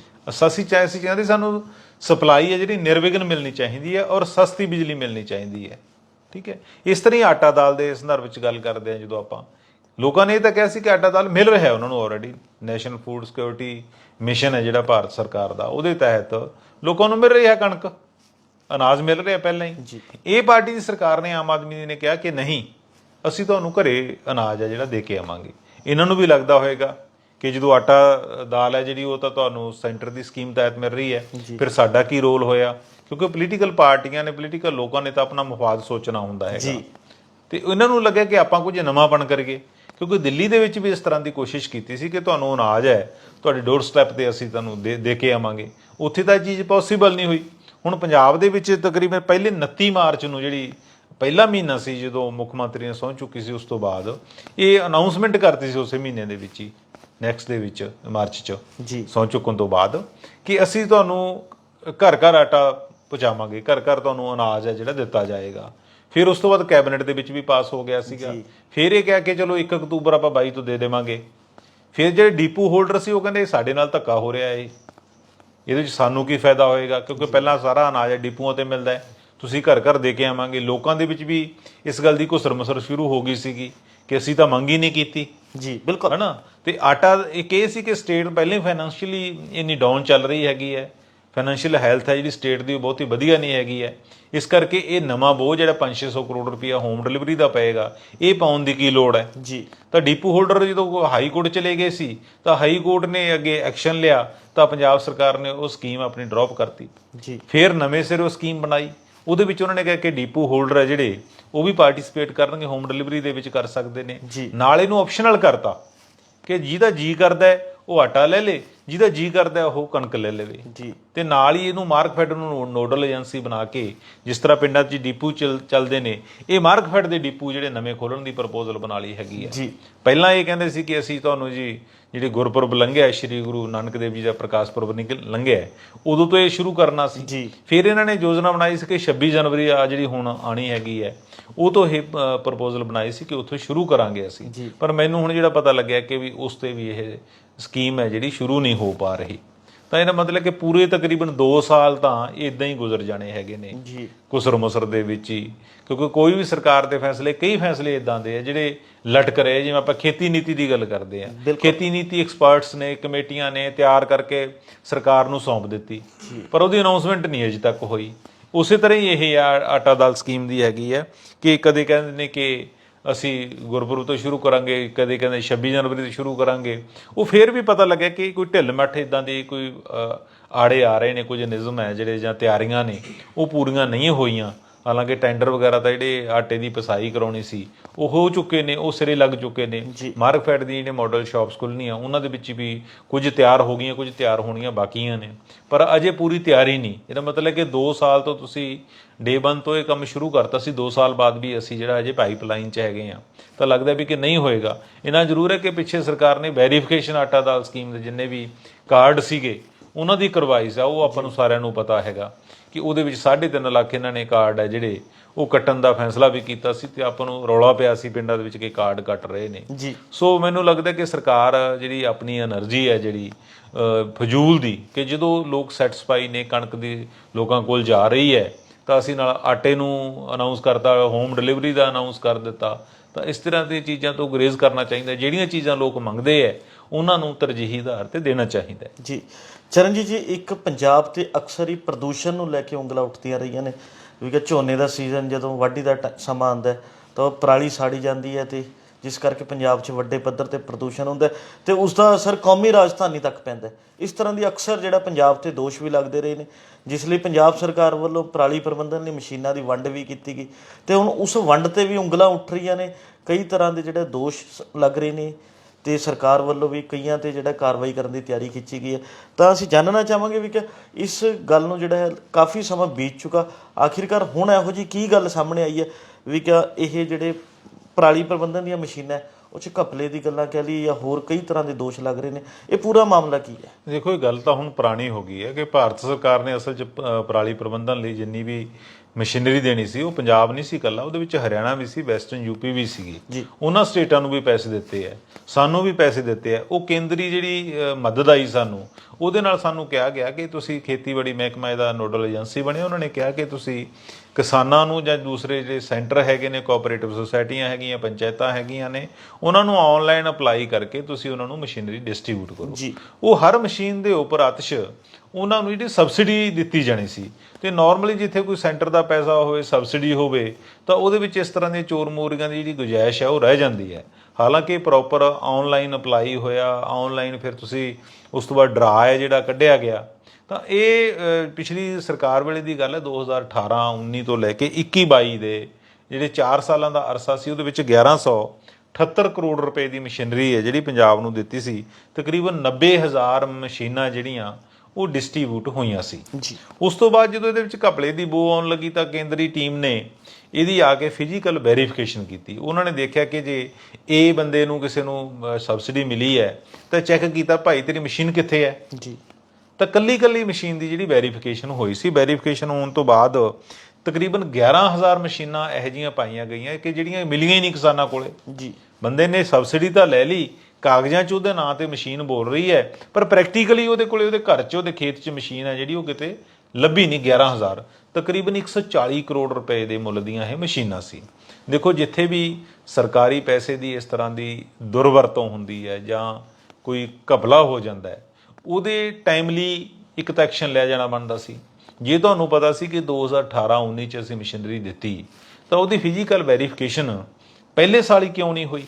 ਅਸੀਂ ਚਾਹੇ ਸੀ ਕਹਿੰਦੇ ਸਾਨੂੰ ਸਪਲਾਈ ਹੈ ਜਿਹੜੀ ਨਿਰਵਿਘਨ ਮਿਲਣੀ ਚਾਹੀਦੀ ਹੈ ਔਰ ਸਸਤੀ ਬਿਜਲੀ ਮਿਲਣੀ ਚਾਹੀਦੀ ਹੈ। ਠੀਕ ਹੈ? ਇਸ ਤਰ੍ਹਾਂ ਹੀ ਆਟਾ ਦਾਲ ਦੇ ਸੰਦਰਭ ਵਿੱਚ ਗੱਲ ਕਰਦੇ ਹਾਂ ਜਦੋਂ ਆਪਾਂ। ਲੋਕਾਂ ਨੇ ਇਹ ਤਾਂ ਕਿਹਾ ਸੀ ਕਿ ਆਟਾ ਦਾਲ ਮਿਲ ਰਿਹਾ ਉਹਨਾਂ ਨੂੰ already national food security mission ਹੈ ਜਿਹੜਾ ਭਾਰਤ ਸਰਕਾਰ ਦਾ। ਉਹਦੇ ਤਹਿਤ ਲੋਕਾਂ ਨੂੰ ਮਿਲ ਰਹੀ ਹੈ ਕਣਕ। ਅਨਾਜ ਮਿਲ ਰਿਹਾ ਪਹਿਲਾਂ ਹੀ। ਇਹ ਪਾਰਟੀ ਦੀ ਸਰਕਾਰ ਨੇ ਆਮ ਆਦਮੀ ਨੇ ਕਿਹਾ ਕਿ ਨਹੀਂ ਅਸੀਂ ਤੁਹਾਨੂੰ ਘਰੇ ਅਨਾਜ ਹੈ ਜਿਹੜਾ ਦੇ ਕੇ ਆਵਾਂਗੇ। ਇਹਨਾਂ ਨੂੰ ਵੀ ਲੱਗਦਾ ਹੋਵੇਗਾ ਕਿ ਜਦੋਂ ਆਟਾ ਦਾਲ ਹੈ ਜਿਹੜੀ ਉਹ ਤਾਂ ਤੁਹਾਨੂੰ ਸੈਂਟਰ ਦੀ ਸਕੀਮ ਤਹਿਤ ਮਿਲ ਰਹੀ ਹੈ। ਫਿਰ ਸਾਡਾ ਕੀ ਰੋਲ ਹੋਇਆ? ਕਿਉਂਕਿ ਪੋਲੀਟੀਕਲ ਪਾਰਟੀਆਂ ਨੇ ਪੋਲੀਟੀਕਲ ਲੋਕਾਂ ਨੇ ਤਾਂ ਆਪਣਾ ਮਫਾਦ ਸੋਚਣਾ ਹੁੰਦਾ ਹੈਗਾ। ਜੀ। ਤੇ ਇਹਨਾਂ ਨੂੰ ਲੱਗਿਆ ਕਿ ਆਪਾਂ ਕੁਝ ਨਵਾਂਪਣ ਕਰੀਏ। ਕਿਉਂਕਿ ਦਿੱਲੀ ਦੇ ਵਿੱਚ ਵੀ ਇਸ ਤਰ੍ਹਾਂ ਦੀ ਕੋਸ਼ਿਸ਼ ਕੀਤੀ ਸੀ ਕਿ ਤੁਹਾਨੂੰ ਅਨਾਜ ਹੈ ਤੁਹਾਡੇ ਡੋਰ ਸਟੈਪ ਤੇ ਅਸੀਂ ਤੁਹਾਨੂੰ ਦੇ ਕੇ ਆਵਾਂਗੇ। ਉੱਥੇ ਤਾਂ ਇਹ ਚੀਜ਼ ਪੋਸੀਬਲ ਨਹੀਂ ਹੋਈ। ਹੁਣ ਪੰਜਾਬ ਦੇ ਵਿੱਚ ਤਕਰੀਬਨ ਪਹਿਲੇ 29 ਮਾਰਚ ਨੂੰ ਜਿਹੜੀ ਪਹਿਲਾ ਮਹੀਨਾ ਸੀ ਜਦੋਂ ਮੁੱਖ ਮੰਤਰੀ ਨੇ ਸਹੁੰ ਚੁੱਕੀ ਸੀ ਉਸ ਤੋਂ ਬਾਅਦ ਇਹ ਅਨਾਉਂਸਮੈਂਟ ਕਰਤੀ ਸੀ ਉਸੇ ਮਹੀਨੇ ਦੇ ਵਿੱਚ ਹੀ ਨੈਕਸਟ ਦੇ ਵਿੱਚ ਮਾਰਚ 'ਚ। ਜੀ। ਸਹੁੰ ਚੁੱਕਣ ਤੋਂ ਬਾਅਦ ਕਿ ਅਸੀਂ ਤੁਹਾਨੂੰ ਘਰ ਘਰ ਆਟਾ ਪਹੁੰਚਾਵਾਂਗੇ। ਘਰ ਘਰ ਤੁਹਾਨੂੰ ਅਨਾਜ ਹੈ ਜਿਹੜਾ ਦਿੱਤਾ ਜਾਏਗਾ। ਫਿਰ ਉਸ ਤੋਂ ਬਾਅਦ ਕੈਬਨਿਟ ਦੇ ਵਿੱਚ ਵੀ ਪਾਸ ਹੋ ਗਿਆ ਸੀਗਾ। ਫਿਰ ਇਹ ਕਹਿ ਕੇ ਚਲੋ 1 ਅਕਤੂਬਰ ਆਪਾਂ 22 ਤੋਂ ਦੇ ਦੇਵਾਂਗੇ। ਫਿਰ ਜਿਹੜੇ ਡੀਪੂ ਹੋਲਡਰ ਸੀ ਉਹ ਕਹਿੰਦੇ ਸਾਡੇ ਨਾਲ ਧੱਕਾ ਹੋ ਰਿਹਾ ਹੈ ਇਹਦੇ ਵਿੱਚ ਸਾਨੂੰ ਕੀ ਫਾਇਦਾ ਹੋਏਗਾ? ਕਿਉਂਕਿ ਪਹਿਲਾਂ ਸਾਰਾ ਅਨਾਜ ਡੀਪੂਆਂ ਤੇ ਮਿਲਦਾ ਹੈ। ਤੁਸੀਂ ਘਰ ਘਰ ਦੇ ਕੇ ਆਵਾਂਗੇ। ਲੋਕਾਂ ਦੇ ਵਿੱਚ ਵੀ ਇਸ ਗੱਲ ਦੀ ਘੁਸਰ ਮੁਸਰ ਸ਼ੁਰੂ ਹੋ ਗਈ ਸੀਗੀ ਕਿ ਅਸੀਂ ਤਾਂ ਮੰਗ ਹੀ ਨਹੀਂ ਕੀਤੀ। ਜੀ ਬਿਲਕੁਲ। ਹਨਾ? ਤੇ ਆਟਾ ਇੱਕ ਇਹ ਸੀ ਕਿ ਸਟੇਟ ਪਹਿਲੇ ਫਾਈਨੈਂਸ਼ੀਅਲੀ ਇੰਨੀ ਡਾਊਨ ਚੱਲ ਰਹੀ ਹੈਗੀ ਹੈ। ਫਾਈਨੈਂਸ਼ੀਅਲ ਹੈਲਥ ਹੈ ਜਿਹੜੀ ਸਟੇਟ ਦੀ ਉਹ ਬਹੁਤੀ ਵਧੀਆ ਨਹੀਂ ਹੈਗੀ ਹੈ। ਇਸ ਕਰਕੇ ਇਹ ਨਵਾਂ ਬੋਝ ਜਿਹੜਾ 5-600 ਕਰੋੜ ਰੁਪਇਆ ਹੋਮ ਡਿਲੀਵਰੀ ਦਾ ਪਏਗਾ ਇਹ ਪਾਉਣ ਦੀ ਕੀ ਲੋੜ ਹੈ? ਜੀ। ਤਾਂ ਡੀਪੂ ਹੋਲਡਰ ਜਦੋਂ ਹਾਈ ਕੋਰਟ ਚਲੇ ਗਏ ਸੀ ਤਾਂ ਹਾਈ ਕੋਰਟ ਨੇ ਅੱਗੇ ਐਕਸ਼ਨ ਲਿਆ ਤਾਂ ਪੰਜਾਬ ਸਰਕਾਰ ਨੇ ਉਹ ਸਕੀਮ ਆਪਣੀ ਡ੍ਰੌਪ ਕਰਤੀ। ਜੀ। ਫਿਰ ਨਵੇਂ ਸਿਰੇ ਉਹ ਸਕੀਮ ਬਣਾਈ। ਉਹਦੇ ਵਿੱਚ ਉਹਨਾਂ ਨੇ ਕਿਹਾ ਕਿ ਡੀਪੂ ਹੋਲਡਰ ਹੈ ਜਿਹੜੇ ਉਹ ਵੀ ਪਾਰਟਿਸਿਪੇਟ ਕਰਨਗੇ ਹੋਮ ਡਿਲੀਵਰੀ ਦੇ ਵਿੱਚ ਕਰ ਸਕਦੇ ਨੇ। ਨਾਲ ਇਹਨੂੰ ਆਪਸ਼ਨਲ ਕਰਤਾ ਕਿ ਜਿਹਦਾ ਜੀ ਕਰਦਾ ਹੈ ਉਹ ਆਟਾ ਲੈ ਲੇ ਜਿਹਦਾ ਜੀ ਕਰਦਾ ਉਹ ਕਣਕ ਲੈ ਲਵੇ। ਜੀ। ਤੇ ਨਾਲ ਹੀ ਇਹਨੂੰ ਮਾਰਕਫੈਡ ਨੂੰ ਨੋਡਲ ਏਜੰਸੀ ਬਣਾ ਕੇ ਜਿਸ ਤਰ੍ਹਾਂ ਪਿੰਡਾਂ 'ਚ ਡੀਪੂ ਚੱਲ- ਚੱਲਦੇ ਨੇ ਇਹ ਮਾਰਕਫੈਡ ਦੇ ਡੀਪੂ ਜਿਹੜੇ ਨਵੇਂ ਖੋਲਣ ਦੀ ਪ੍ਰਪੋਜ਼ਲ ਬਣਾ ਲਈ ਹੈਗੀ ਹੈ। ਜੀ। ਪਹਿਲਾਂ ਇਹ ਕਹਿੰਦੇ ਸੀ ਕਿ ਅਸੀਂ ਤੁਹਾਨੂੰ ਜੀ ਜਿਹੜੇ ਗੁਰਪੁਰਬ ਲੰਘਿਆ ਸ੍ਰੀ ਗੁਰੂ ਨਾਨਕ ਦੇਵ ਜੀ ਦਾ ਪ੍ਰਕਾਸ਼ ਪੁਰਬ ਨਿਕਲ ਲੰਘਿਆ ਉਦੋਂ ਤੋਂ ਇਹ ਸ਼ੁਰੂ ਕਰਨਾ ਸੀ। ਜੀ। ਫਿਰ ਇਹਨਾਂ ਨੇ ਯੋਜਨਾ ਬਣਾਈ ਸੀ ਕਿ 26 ਜਨਵਰੀ ਆ ਜਿਹੜੀ ਹੁਣ ਆਣੀ ਹੈਗੀ ਹੈ ਉਹ ਤੋਂ ਇਹ ਪ੍ਰਪੋਜ਼ਲ ਬਣਾਈ ਸੀ ਕਿ ਉੱਥੋਂ ਸ਼ੁਰੂ ਕਰਾਂਗੇ ਅਸੀਂ। ਪਰ ਮੈਨੂੰ ਹੁਣ ਜਿਹੜਾ ਪਤਾ ਲੱਗਿਆ ਕਿ ਵੀ ਉਸ ਤੇ ਵੀ ਇਹ ਸਕੀਮ ਹੈ ਜਿਹੜੀ ਸ਼ੁਰੂ ਨਹੀਂ ਹੋ ਪਾ ਰਹੀ। ਤਾਂ ਇਹਦਾ ਮਤਲਬ ਕਿ ਪੂਰੇ ਤਕਰੀਬਨ 2 ਸਾਲ ਤਾਂ ਇਦਾਂ ਹੀ ਗੁਜ਼ਰ ਜਾਣੇ ਹੈਗੇ ਨੇ। ਜੀ। ਕੁਸਰ ਮੁਸਰ ਦੇ ਵਿੱਚ ਹੀ। ਕਿਉਂਕਿ ਕੋਈ ਵੀ ਸਰਕਾਰ ਦੇ ਫੈਸਲੇ ਕਈ ਫੈਸਲੇ ਇਦਾਂ ਦੇ ਆ ਜਿਹੜੇ ਲਟਕ ਰਹੇ ਜਿਵੇਂ ਆਪਾਂ ਖੇਤੀ ਨੀਤੀ ਦੀ ਗੱਲ ਕਰਦੇ ਆ। ਖੇਤੀ ਨੀਤੀ ਐਕਸਪਰਟਸ ਨੇ ਕਮੇਟੀਆਂ ਨੇ ਤਿਆਰ ਕਰਕੇ ਸਰਕਾਰ ਨੂੰ ਸੌਂਪ ਦਿੱਤੀ। ਪਰ ਉਹਦੀ ਅਨਾਉਂਸਮੈਂਟ ਨਹੀਂ ਅਜੇ ਤੱਕ ਹੋਈ। ਉਸੇ ਤਰ੍ਹਾਂ ਹੀ ਇਹ ਆ ਆਟਾ ਦਾਲ ਸਕੀਮ ਦੀ ਹੈਗੀ ਹੈ ਕਿ ਕਦੇ ਕਹਿੰਦੇ ਨੇ ਕਿ ਅਸੀਂ ਗੁਰਪੁਰਬ ਤੋਂ ਸ਼ੁਰੂ ਕਰਾਂਗੇ, ਕਦੇ ਕਹਿੰਦੇ 26 ਜਨਵਰੀ ਤੋਂ ਸ਼ੁਰੂ ਕਰਾਂਗੇ। ਉਹ ਫੇਰ ਵੀ ਪਤਾ ਲੱਗਿਆ ਕਿ ਕੋਈ ਢਿੱਲ ਮੱਠ ਇਦਾਂ ਦੀ ਕੋਈ ਆੜੇ ਆ ਰਹੇ ਨੇ, ਕੁਝ ਨਿਯਮ ਹੈ ਜਿਹੜੇ ਜਾਂ ਤਿਆਰੀਆਂ ਨੇ, ਉਹ ਪੂਰੀਆਂ ਨਹੀਂ ਹੋਈਆਂ। ਹਾਲਾਂਕਿ ਟੈਂਡਰ ਵਗੈਰਾ ਤਾਂ ਜਿਹੜੇ ਆਟੇ ਦੀ ਪਸਾਈ ਕਰਾਉਣੀ ਸੀ ਉਹ ਹੋ ਚੁੱਕੇ ਨੇ ਉਹ ਸਿਰੇ ਲੱਗ ਚੁੱਕੇ ਨੇ। ਮਾਰਕਫੈਟ ਦੀ ਜਿਹੜੇ ਮਾਡਲ ਸ਼ਾਪਸ ਖੁੱਲ੍ਹਣੀਆਂ ਉਹਨਾਂ ਦੇ ਵਿੱਚ ਵੀ ਕੁਝ ਤਿਆਰ ਹੋ ਗਈਆਂ ਕੁਝ ਤਿਆਰ ਹੋਣੀਆਂ ਬਾਕੀਆਂ ਨੇ। ਪਰ ਅਜੇ ਪੂਰੀ ਤਿਆਰੀ ਨਹੀਂ। ਇਹਦਾ ਮਤਲਬ ਹੈ ਕਿ 2 ਸਾਲ ਤੋਂ ਤੁਸੀਂ ਡੇ 1 ਤੋਂ ਇਹ ਕੰਮ ਸ਼ੁਰੂ ਕਰਤਾ ਸੀ 2 ਸਾਲ ਬਾਅਦ ਵੀ ਅਸੀਂ ਜਿਹੜਾ ਅਜੇ ਪਾਈਪਲਾਈਨ 'ਚ ਹੈਗੇ ਆ ਤਾਂ ਲੱਗਦਾ ਵੀ ਕਿ ਨਹੀਂ ਹੋਏਗਾ। ਇਹਨਾਂ ਜ਼ਰੂਰ ਹੈ ਕਿ ਪਿੱਛੇ ਸਰਕਾਰ ਨੇ ਵੈਰੀਫਿਕੇਸ਼ਨ ਆਟਾ ਦਾਲ ਸਕੀਮ ਦੇ ਜਿੰਨੇ ਵੀ ਕਾਰਡ ਸੀਗੇ ਉਹਨਾਂ ਦੀ ਕਰਵਾਈ ਸੀ ਉਹ ਆਪਾਂ ਨੂੰ ਸਾਰਿਆਂ ਨੂੰ ਪਤਾ ਹੈਗਾ। ਕਿ ਉਹਦੇ ਵਿੱਚ 3.5 ਲੱਖ ਇਹਨਾਂ ਨੇ ਕਾਰਡ ਹੈ ਜਿਹੜੇ ਉਹ ਕੱਟਣ ਦਾ ਫੈਸਲਾ ਵੀ ਕੀਤਾ ਸੀ ਤੇ ਆਪਾਂ ਨੂੰ ਰੌਲਾ ਪਿਆ ਸੀ ਪਿੰਡਾਂ ਦੇ ਵਿੱਚ ਕਿ ਕਾਰਡ ਕੱਟ ਰਹੇ ਨੇ। ਜੀ। ਸੋ ਮੈਨੂੰ ਲੱਗਦਾ ਕਿ ਸਰਕਾਰ ਜਿਹੜੀ ਆਪਣੀ એનર્ਜੀ ਹੈ ਜਿਹੜੀ ਫਜ਼ੂਲ ਦੀ ਕਿ ਜਦੋਂ ਲੋਕ ਸੈਟੀਸਫਾਈ ਨੇ ਕਣਕ ਦੀ ਲੋਕਾਂ ਕੋਲ ਜਾ ਰਹੀ ਹੈ ਤਾਂ ਅਸੀਂ ਨਾਲ ਆਟੇ ਨੂੰ ਅਨਾਉਂਸ ਕਰਤਾ ਹੋਮ ਡਿਲੀਵਰੀ ਦਾ ਅਨਾਉਂਸ ਕਰ ਦਿੱਤਾ ਤਾਂ ਇਸ ਤਰ੍ਹਾਂ ਦੀਆਂ ਚੀਜ਼ਾਂ ਤੋਂ ਗੁਰੇਜ਼ ਕਰਨਾ ਚਾਹੀਦਾ। ਜਿਹੜੀਆਂ ਚੀਜ਼ਾਂ ਲੋਕ ਮੰਗਦੇ ਐ ਉਹਨਾਂ ਨੂੰ ਤਰਜੀਹੀ ਆਧਾਰ ਤੇ ਦੇਣਾ ਚਾਹੀਦਾ ਹੈ। ਜੀ। ਚਰਨਜੀਤ ਜੀ ਇੱਕ ਪੰਜਾਬ ਤੇ ਅਕਸਰ ਹੀ ਪ੍ਰਦੂਸ਼ਣ ਨੂੰ ਲੈ ਕੇ ਉਂਗਲਾਂ ਉੱਠਦੀਆਂ ਰਹੀਆਂ ਨੇ। ਕਿਉਂਕਿ ਝੋਨੇ ਦਾ ਸੀਜ਼ਨ ਜਦੋਂ ਵਾਢੀ ਦਾ ਟ- ਸਮਾਂ ਆਉਂਦਾ ਹੈ, ਤਾਂ ਉਹ ਪਰਾਲੀ ਸਾੜੀ ਜਾਂਦੀ ਹੈ ਤੇ ਜਿਸ ਕਰਕੇ ਪੰਜਾਬ 'ਚ ਵੱਡੇ ਪੱਧਰ ਤੇ ਪ੍ਰਦੂਸ਼ਣ ਹੁੰਦਾ ਹੈ ਤੇ ਉਸ ਦਾ ਅਸਰ ਕੌਮੀ ਰਾਜਧਾਨੀ ਤੱਕ ਪੈਂਦਾ ਹੈ। ਇਸ ਤਰ੍ਹਾਂ ਦੀ ਅਕਸਰ ਜਿਹੜਾ ਪੰਜਾਬ ਤੇ ਦੋਸ਼ ਵੀ ਲੱਗਦੇ ਰਹੇ ਨੇ ਜਿਸ ਲਈ ਪੰਜਾਬ ਸਰਕਾਰ ਵੱਲੋਂ ਪਰਾਲੀ ਪ੍ਰਬੰਧਨ ਲਈ ਮਸ਼ੀਨਾਂ ਦੀ ਵੰਡ ਵੀ ਕੀਤੀ ਗਈ। ਤੇ ਹੁਣ ਉਸ ਵੰਡ ਤੇ ਵੀ ਉਂਗਲਾਂ ਉੱਠ ਰਹੀਆਂ ਨੇ। ਕਈ ਤਰ੍ਹਾਂ ਦੇ ਜਿਹੜੇ ਦੋਸ਼ ਸ- ਲੱਗ ਰਹੇ ਨੇ ਤੇ ਸਰਕਾਰ ਵੱਲੋਂ ਵੀ ਕਈਆਂ ਤੇ ਜਿਹੜਾ ਕਾਰਵਾਈ ਕਰਨ ਦੀ ਤਿਆਰੀ ਖਿੱਚੀ ਗਈ ਹੈ। ਤਾਂ ਅਸੀਂ ਜਾਣਨਾ ਚਾਹਾਂਗੇ ਵੀ ਕਿ ਇਸ ਗੱਲ ਨੂੰ ਜਿਹੜਾ ਹੈ ਕਾਫੀ ਸਮਾਂ ਬੀਤ ਚੁੱਕਾ। ਆਖਿਰਕਾਰ ਹੁਣ ਇਹੋ ਜੀ ਕੀ ਗੱਲ ਸਾਹਮਣੇ ਆਈ ਹੈ ਵੀ ਕਿ ਇਹ ਜਿਹੜੇ ਪਰਾਲੀ ਪ੍ਰਬੰਧਨ ਦੀਆਂ ਮਸ਼ੀਨਾਂ ਉਹ ਚ ਘਪਲੇ ਦੀ ਗੱਲਾਂ ਕਹਿ ਲਈ ਜਾਂ ਹੋਰ ਕਈ ਤਰ੍ਹਾਂ ਦੇ ਦੋਸ਼ ਲੱਗ ਰਹੇ ਨੇ ਇਹ ਪੂਰਾ ਮਾਮਲਾ ਕੀ ਹੈ? ਦੇਖੋ ਇਹ ਗੱਲ ਤਾਂ ਹੁਣ ਪੁਰਾਣੀ ਹੋ ਗਈ ਹੈ ਕਿ ਭਾਰਤ ਸਰਕਾਰ ਨੇ ਅਸਲ 'ਚ ਪਰਾਲੀ ਪ੍ਰਬੰਧਨ ਲਈ ਜਿੰਨੀ ਵੀ ਮਸ਼ੀਨਰੀ ਦੇਣੀ ਸੀ ਉਹ ਪੰਜਾਬ ਨਹੀਂ ਸੀ ਇਕੱਲਾ ਉਹਦੇ ਵਿੱਚ ਹਰਿਆਣਾ ਵੀ ਸੀ ਵੈਸਟਰਨ ਯੂਪੀ ਵੀ ਸੀਗੀ। ਉਹਨਾਂ ਸਟੇਟਾਂ ਨੂੰ ਵੀ ਪੈਸੇ ਦਿੱਤੇ ਆ ਸਾਨੂੰ ਵੀ ਪੈਸੇ ਦਿੱਤੇ ਆ ਉਹ ਕੇਂਦਰੀ ਜਿਹੜੀ ਅ, ਮਦਦ ਆਈ ਸਾਨੂੰ ਉਹਦੇ ਨਾਲ ਸਾਨੂੰ ਕਿਹਾ ਗਿਆ ਕਿ ਤੁਸੀਂ ਖੇਤੀਬਾੜੀ ਮਹਿਕਮਾ ਇਹਦਾ ਨੋਡਲ ਏਜੰਸੀ ਬਣਿਆ ਉਹਨਾਂ ਨੇ ਕਿਹਾ ਕਿ ਤੁਸੀਂ ਕਿਸਾਨਾਂ ਨੂੰ ਜਾਂ ਦੂਸਰੇ ਜਿਹੜੇ ਸੈਂਟਰ ਹੈਗੇ ਨੇ ਕੋਆਪਰੇਟਿਵ ਸੁਸਾਇਟੀਆਂ ਹੈਗੀਆਂ ਪੰਚਾਇਤਾਂ ਹੈਗੀਆਂ ਨੇ ਉਹਨਾਂ ਨੂੰ ਆਨਲਾਈਨ ਅਪਲਾਈ ਕਰਕੇ ਤੁਸੀਂ ਉਹਨਾਂ ਨੂੰ ਮਸ਼ੀਨਰੀ ਡਿਸਟ੍ਰੀਬਿਊਟ ਕਰੋ। ਉਹ ਹਰ ਮਸ਼ੀਨ ਦੇ ਉੱਪਰ ਆਤਿਸ਼ ਉਹਨਾਂ ਨੂੰ ਜਿਹੜੀ ਸਬਸਿਡੀ ਦਿੱਤੀ ਜਾਣੀ ਸੀ। ਤੇ ਨਾਰਮਲੀ ਜਿੱਥੇ ਕੋਈ ਸੈਂਟਰ ਦਾ ਪੈਸਾ ਹੋਵੇ ਸਬਸਿਡੀ ਹੋਵੇ ਤਾਂ ਉਹਦੇ ਵਿੱਚ ਇਸ ਤਰ੍ਹਾਂ ਦੀਆਂ ਚੋਰ ਮੋਰੀਆਂ ਦੀ ਜਿਹੜੀ ਗੁੰਜਾਇਸ਼ ਹੈ ਉਹ ਰਹਿ ਜਾਂਦੀ ਹੈ। ਹਾਲਾਂਕਿ ਪ੍ਰੋਪਰ ਆਨਲਾਈਨ ਅਪਲਾਈ ਹੋਇਆ ਆਨਲਾਈਨ ਫਿਰ ਤੁਸੀਂ ਉਸ ਤੋਂ ਬਾਅਦ ਡਰਾ ਹੈ ਜਿਹੜਾ ਕੱਢਿਆ ਗਿਆ। ਤਾਂ ਇਹ ਪਿਛਲੀ ਸਰਕਾਰ ਵੇਲੇ ਦੀ ਗੱਲ ਹੈ 2018 19 ਤੋਂ ਲੈ ਕੇ 21 22 ਦੇ ਜਿਹੜੇ 4 ਸਾਲਾਂ ਦਾ ਅਰਸਾ ਸੀ ਉਹਦੇ ਵਿੱਚ 1178 ਕਰੋੜ ਰੁਪਏ ਦੀ ਮਸ਼ੀਨਰੀ ਹੈ ਜਿਹੜੀ ਪੰਜਾਬ ਨੂੰ ਦਿੱਤੀ ਸੀ। ਤਕਰੀਬਨ 90000 ਮਸ਼ੀਨਾਂ ਜਿਹੜੀਆਂ ਉਹ ਡਿਸਟ੍ਰੀਬਿਊਟ ਹੋਈਆਂ ਸੀ। ਜੀ। ਉਸ ਤੋਂ ਬਾਅਦ ਜਦੋਂ ਇਹਦੇ ਵਿੱਚ ਘਪਲੇ ਦੀ ਬੋ ਆਉਣ ਲੱਗੀ ਤਾਂ ਕੇਂਦਰੀ ਟੀਮ ਨੇ ਇਹਦੀ ਆ ਕੇ ਫਿਜ਼ੀਕਲ ਵੈਰੀਫਿਕੇਸ਼ਨ ਕੀਤੀ। ਉਹਨਾਂ ਨੇ ਦੇਖਿਆ ਕਿ ਜੇ ਇਹ ਬੰਦੇ ਨੂੰ ਕਿਸੇ ਨੂੰ ਸਬਸਿਡੀ ਮਿਲੀ ਹੈ ਤਾਂ ਚੈੱਕ ਕੀਤਾ ਭਾਈ ਤੇਰੀ ਮਸ਼ੀਨ ਕਿੱਥੇ ਹੈ? ਜੀ। ਤਾਂ ਕੱਲੀ ਕੱਲੀ ਮਸ਼ੀਨ ਦੀ ਜਿਹੜੀ ਵੈਰੀਫਿਕੇਸ਼ਨ ਹੋਈ ਸੀ ਵੈਰੀਫਿਕੇਸ਼ਨ ਹੋਣ ਤੋਂ ਬਾਅਦ ਤਕਰੀਬਨ 11000 ਮਸ਼ੀਨਾਂ ਇਹੋ ਜਿਹੀਆਂ ਪਾਈਆਂ ਗਈਆਂ ਕਿ ਜਿਹੜੀਆਂ ਮਿਲੀਆਂ ਹੀ ਨਹੀਂ ਕਿਸਾਨਾਂ ਕੋਲੇ। ਜੀ। ਬੰਦੇ ਨੇ ਸਬਸਿਡੀ ਤਾਂ ਲੈ ਲਈ ਕਾਗਜ਼ਾਂ 'ਚ ਉਹਦੇ ਨਾਂ ਤੇ ਮਸ਼ੀਨ ਬੋਲ ਰਹੀ ਹੈ ਪਰ ਪ੍ਰੈਕਟੀਕਲੀ ਉਹਦੇ ਕੋਲੇ ਉਹਦੇ ਘਰ 'ਚ ਉਹਦੇ ਖੇਤ 'ਚ ਮਸ਼ੀਨ ਹੈ ਜਿਹੜੀ ਉਹ ਕਿਤੇ ਲੱਭੀ ਨਹੀਂ 11000 ਤਕਰੀਬਨ 140 ਕਰੋੜ ਰੁਪਏ ਦੇ ਮੁੱਲ ਦੀਆਂ ਇਹ ਮਸ਼ੀਨਾਂ ਸੀ। ਦੇਖੋ ਜਿੱਥੇ ਵੀ ਸਰਕਾਰੀ ਪੈਸੇ ਦੀ ਇਸ ਤਰ੍ਹਾਂ ਦੀ ਦੁਰਵਰਤੋਂ ਹੁੰਦੀ ਹੈ ਜਾਂ ਕੋਈ ਘਪਲਾ ਹੋ ਜਾਂਦਾ ਹੈ ਉਹਦੇ ਟਾਈਮਲੀ ਇੱਕ ਤਾਂ ਐਕਸ਼ਨ ਲਿਆ ਜਾਣਾ ਬਣਦਾ ਸੀ। ਜੇ ਤੁਹਾਨੂੰ ਪਤਾ ਸੀ ਕਿ 2018-19 ਚ ਅਸੀਂ ਮਸ਼ੀਨਰੀ ਦਿੱਤੀ ਤਾਂ ਉਹਦੀ ਫਿਜ਼ੀਕਲ ਵੈਰੀਫਿਕੇਸ਼ਨ ਪਹਿਲੇ ਸਾਲ ਹੀ ਕਿਉਂ ਨਹੀਂ ਹੋਈ?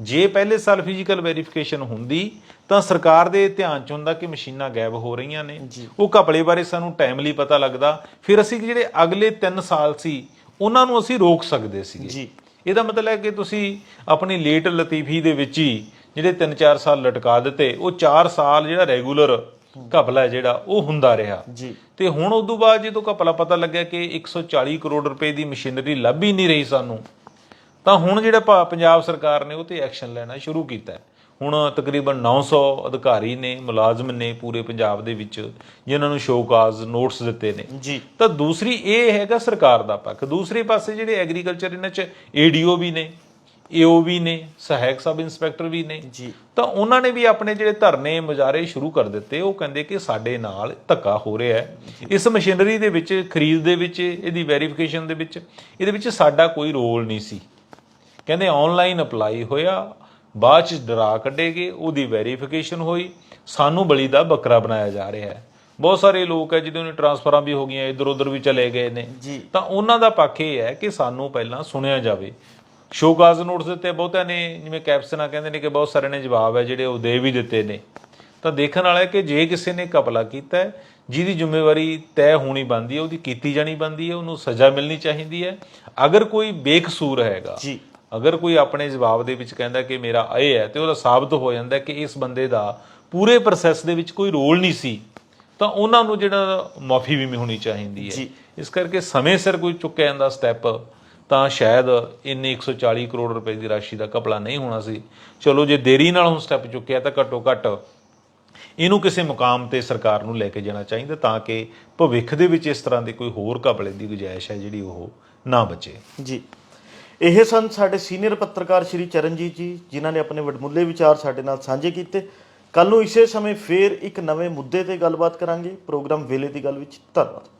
ਜੇ ਪਹਿਲੇ ਸਾਲ ਫਿਜ਼ੀਕਲ ਵੈਰੀਫਿਕੇਸ਼ਨ ਹੁੰਦੀ ਤਾਂ ਸਰਕਾਰ ਦੇ ਧਿਆਨ ਚ ਹੁੰਦਾ ਕਿ ਮਸ਼ੀਨਾਂ ਗਾਇਬ ਹੋ ਰਹੀਆਂ ਨੇ। ਉਹ ਘਪਲੇ ਬਾਰੇ ਸਾਨੂੰ ਟਾਈਮਲੀ ਪਤਾ ਲੱਗਦਾ। ਫਿਰ ਅਸੀਂ ਜਿਹੜੇ ਅਗਲੇ 3 ਸਾਲ ਸੀ ਉਹਨਾਂ ਨੂੰ ਅਸੀਂ ਰੋਕ ਸਕਦੇ ਸੀਗੇ। ਜੀ। ਇਹਦਾ ਮਤਲਬ ਹੈ ਕਿ ਤੁਸੀਂ ਆਪਣੀ ਲੇਟ ਲਤੀਫੀ ਦੇ ਵਿੱਚ ਹੀ ਜਿਹੜੇ 3-4 ਸਾਲ ਲਟਕਾ ਦਿੱਤੇ ਉਹ 4 ਸਾਲ ਜਿਹੜਾ ਰੈਗੂਲਰ ਘਪਲਾ ਜਿਹੜਾ ਉਹ ਹੁੰਦਾ ਰਿਹਾ। ਜੀ। ਤੇ ਹੁਣ ਉਸ ਤੋਂ ਬਾਅਦ ਜਦੋਂ ਘਪਲਾ ਪਤਾ ਲੱਗਿਆ ਕਿ 140 ਕਰੋੜ ਰੁਪਏ ਦੀ ਮਸ਼ੀਨਰੀ ਲੱਭ ਹੀ ਨਹੀਂ ਰਹੀ ਸਾਨੂੰ ਤਾਂ ਹੁਣ ਜਿਹੜਾ ਭਾ- ਪੰਜਾਬ ਸਰਕਾਰ ਨੇ ਉਹ ਤੇ ਐਕਸ਼ਨ ਲੈਣਾ ਸ਼ੁਰੂ ਕੀਤਾ। ਹੁਣ ਤਕਰੀਬਨ 900 ਅਧਿਕਾਰੀ ਨੇ ਮੁਲਾਜ਼ਮ ਨੇ ਪੂਰੇ ਪੰਜਾਬ ਦੇ ਵਿੱਚ ਜਿਨ੍ਹਾਂ ਨੂੰ ਸ਼ੋਕਾਜ਼ ਨੋਟਿਸ ਦਿੱਤੇ ਨੇ। ਜੀ। ਤਾਂ ਦੂਸਰੀ ਇਹ ਹੈਗਾ ਸਰਕਾਰ ਦਾ ਪੱਖ। ਦੂਸਰੇ ਪਾਸੇ ਜਿਹੜੇ ਐਗਰੀਕਲਚਰ ਇਹਨਾਂ ਚ ਏਡੀਓ ਵੀ ਨੇ ਏਓ ਵੀ ਨੇ ਸਹਾਇਕ ਸਬ ਇੰਸਪੈਕਟਰ ਵੀ ਨੇ। ਜੀ। ਤਾਂ ਉਹਨਾਂ ਨੇ ਵੀ ਆਪਣੇ ਜਿਹੜੇ ਧਰਨੇ ਮੁਜ਼ਾਹਰੇ ਸ਼ੁਰੂ ਕਰ ਦਿੱਤੇ ਉਹ ਕਹਿੰਦੇ ਕਿ ਸਾਡੇ ਨਾਲ ਧੱਕਾ ਹੋ ਰਿਹਾ ਹੈ। ਇਸ ਮਸ਼ੀਨਰੀ ਦੇ ਵਿੱਚ ਖਰੀਦ ਦੇ ਵਿੱਚ ਇਹਦੀ ਵੈਰੀਫਿਕੇਸ਼ਨ ਦੇ ਵਿੱਚ ਇਹਦੇ ਵਿੱਚ ਸਾਡਾ ਕੋਈ ਰੋਲ ਨਹੀਂ ਸੀ। ਕਹਿੰਦੇ ਆਨਲਾਈਨ ਅਪਲਾਈ ਹੋਇਆ ਬਾਅਦ ਚ ਡਰਾ ਕੱਢੇਗੇ ਉਹਦੀ ਵੈਰੀਫਿਕੇਸ਼ਨ ਹੋਈ ਸਾਨੂੰ ਬਲੀ ਦਾ ਬੱਕਰਾ ਬਣਾਇਆ ਜਾ ਰਿਹਾ ਹੈ। ਬਹੁਤ ਸਾਰੇ ਲੋਕ ਹੈ ਜਿਹਦੇ ਨੇ ਟਰਾਂਸਫਰਾਂ ਵੀ ਹੋ ਗਈਆਂ ਇਧਰ ਉਧਰ ਵੀ ਚਲੇ ਗਏ ਨੇ। ਤਾਂ ਉਹਨਾਂ ਦਾ ਪੱਖ ਇਹ ਹੈ ਕਿ ਸਾਨੂੰ ਪਹਿਲਾਂ ਸੁਣਿਆ ਜਾਵੇ। ਸ਼ੋਕਾਜ਼ ਨੋਟਿਸ ਦਿੱਤੇ ਬਹੁਤਿਆਂ ਨੇ ਜਿਵੇਂ ਕੈਪਸਨਾ ਕਹਿੰਦੇ ਨੇ ਕਿ ਬਹੁਤ ਸਾਰੇ ਨੇ ਜਵਾਬ ਹੈ ਜਿਹੜੇ ਉਹ ਦੇ ਵੀ ਦਿੱਤੇ ਨੇ। ਤਾਂ ਦੇਖਣ ਵਾਲਾ ਕਿ ਜੇ ਕਿਸੇ ਨੇ ਕਪਲਾ ਕੀਤਾ ਹੈ ਜਿਹਦੀ ਜ਼ਿੰਮੇਵਾਰੀ ਤੈਅ ਹੋਣੀ ਬਣਦੀ ਹੈ ਉਹਦੀ ਕੀਤੀ ਜਾਣੀ ਬਣਦੀ ਹੈ ਉਹਨੂੰ ਸਜ਼ਾ ਮਿਲਣੀ ਚਾਹੀਦੀ ਹੈ। ਅਗਰ ਕੋਈ ਬੇਕਸੂਰ ਹੈਗਾ ਜੀ। ਅਗਰ ਕੋਈ ਆਪਣੇ ਜਵਾਬ ਦੇ ਵਿੱਚ ਕਹਿੰਦਾ ਕਿ ਮੇਰਾ ਇਹ ਹੈ ਤੇ ਉਹਦਾ ਸਾਬਤ ਹੋ ਜਾਂਦਾ ਕਿ ਇਸ ਬੰਦੇ ਦਾ ਪੂਰੇ ਪ੍ਰੋਸੈਸ ਦੇ ਵਿੱਚ ਕੋਈ ਰੋਲ ਨਹੀਂ ਸੀ ਤਾਂ ਉਹਨਾਂ ਨੂੰ ਜਿਹੜਾ ਮਾਫੀ ਵੀ ਹੋਣੀ ਚਾਹੀਦੀ ਹੈ। ਜੀ। ਇਸ ਕਰਕੇ ਸਮੇਂ ਸਿਰ ਕੋਈ ਚੁੱਕਿਆ ਜਾਂਦਾ ਸਟੈਪ ਤਾਂ ਸ਼ਾਇਦ ਇੰਨੇ 140 ਕਰੋੜ ਰੁਪਏ ਦੀ ਰਾਸ਼ੀ ਦਾ ਘਪਲਾ ਨਹੀਂ ਹੋਣਾ ਸੀ। ਚਲੋ, ਜੇ ਦੇਰੀ ਨਾਲ ਹੁਣ ਸਟੈਪ ਚੁੱਕਿਆ ਤਾਂ ਘੱਟੋ ਘੱਟ ਇਹਨੂੰ ਕਿਸੇ ਮੁਕਾਮ ਤੇ ਸਰਕਾਰ ਨੂੰ ਲੈ ਕੇ ਜਾਣਾ ਚਾਹੀਦਾ ਤਾਂ ਕਿ ਭਵਿੱਖ ਦੇ ਵਿੱਚ ਇਸ ਤਰ੍ਹਾਂ ਦੇ ਕੋਈ ਹੋਰ ਘਪਲੇ ਦੀ ਗੁੰਜਾਇਸ਼ ਹੈ ਜਿਹੜੀ ਉਹ ਨਾ ਬਚੇ। ਜੀ। ਇਹ ਸਨ ਸਾਡੇ ਸੀਨੀਅਰ ਪੱਤਰਕਾਰ ਸ਼੍ਰੀ ਚਰਨਜੀਤ ਜੀ, ਜਿਨ੍ਹਾਂ ਨੇ ਆਪਣੇ ਵਡਮੁੱਲੇ ਵਿਚਾਰ ਸਾਡੇ ਨਾਲ ਸਾਂਝੇ ਕੀਤੇ। ਕੱਲ ਨੂੰ ਇਸੇ ਸਮੇਂ ਫੇਰ ਇੱਕ ਨਵੇਂ ਮੁੱਦੇ ਤੇ ਗੱਲਬਾਤ ਕਰਾਂਗੇ। ਪ੍ਰੋਗਰਾਮ ਵੇਲੇ ਦੀ ਗੱਲ ਵਿੱਚ ਧੰਨਵਾਦ।